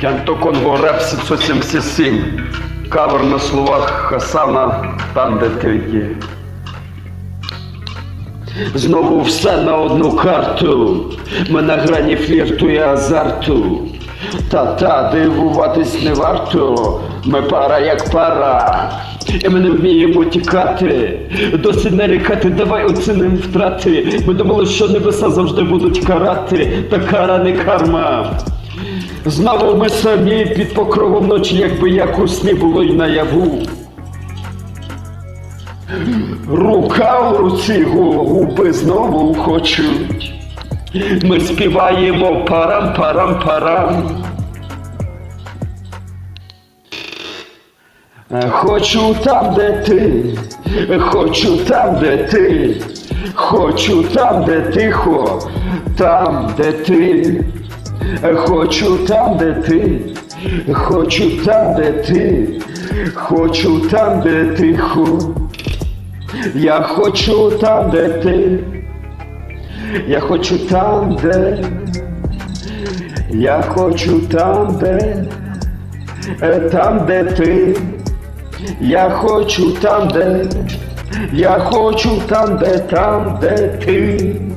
Кенто Конго Реп 777. Кавер на словах Хасана там, де ти. Знову все на одну карту. Ми на грані флірту і азарту. Та-та, дивуватись не варто. Ми пара як пара. І ми не вміємо тікати. Досить нарікати, давай оціним втрати. Ми думали, що небеса завжди будуть карати, та кара не карма. Знову ми самі під покровом ночі, якби як сні було й наяву. Рука в руці губи знову хочуть. Ми співаємо парам-парам-парам. Хочу там, де ти, хочу там, де ти, хочу там, де тихо, там, де ти, хочу там, де ти, хочу там, де ти, хочу там, де тихо. Я хочу там, де ти, я хочу там, де, я хочу там, де, там, де ти, я хочу там, де, я хочу там, де, там, де ти.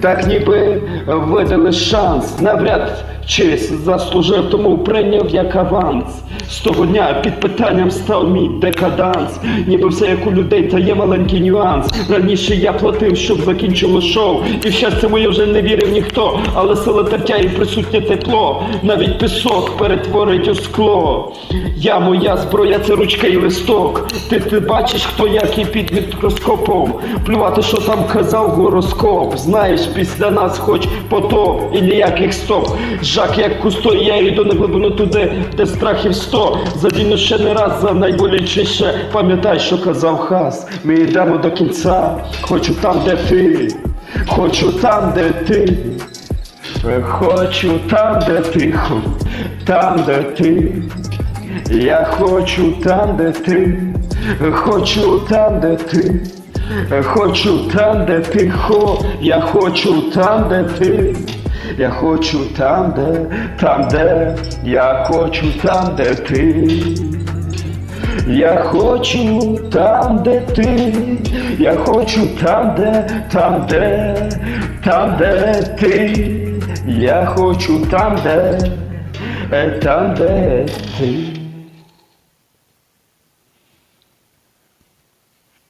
Так ніби видали шанс, навряд чи заслужив, тому прийняв як аванс. З того дня під питанням став мій декаданс. Ніби все як у людей, та є маленький нюанс. Раніше я платив, щоб закінчило шоу. І в щастя моє вже не вірив ніхто, але сила тертя і присутнє тепло. Навіть пісок перетворить у скло. Я моя зброя, це ручка і листок. Ти, ти бачиш, хто який під мікроскопом. Плювати, що там казав гороскоп. Знаєш, після нас хоч потоп і ніяких стоп. Жак як кусто, я йду на глибину туди, де страхів сто. Задійно ще не раз за найболючіше. Пам'ятай, що казав хас. Ми йдемо до кінця. Хочу там, де ти. Хочу там, де ти. Хочу там, де тихо, там, де ти. Я хочу там, де ти. Хочу там, де ти. Хочу там, де тихо. Я хочу там, де ти. Я хочу там, де, там, де, я хочу там, де ти. Я хочу там, де ти, я хочу там, де, там, де, там, де ти, я хочу там, де, е, там, де ти.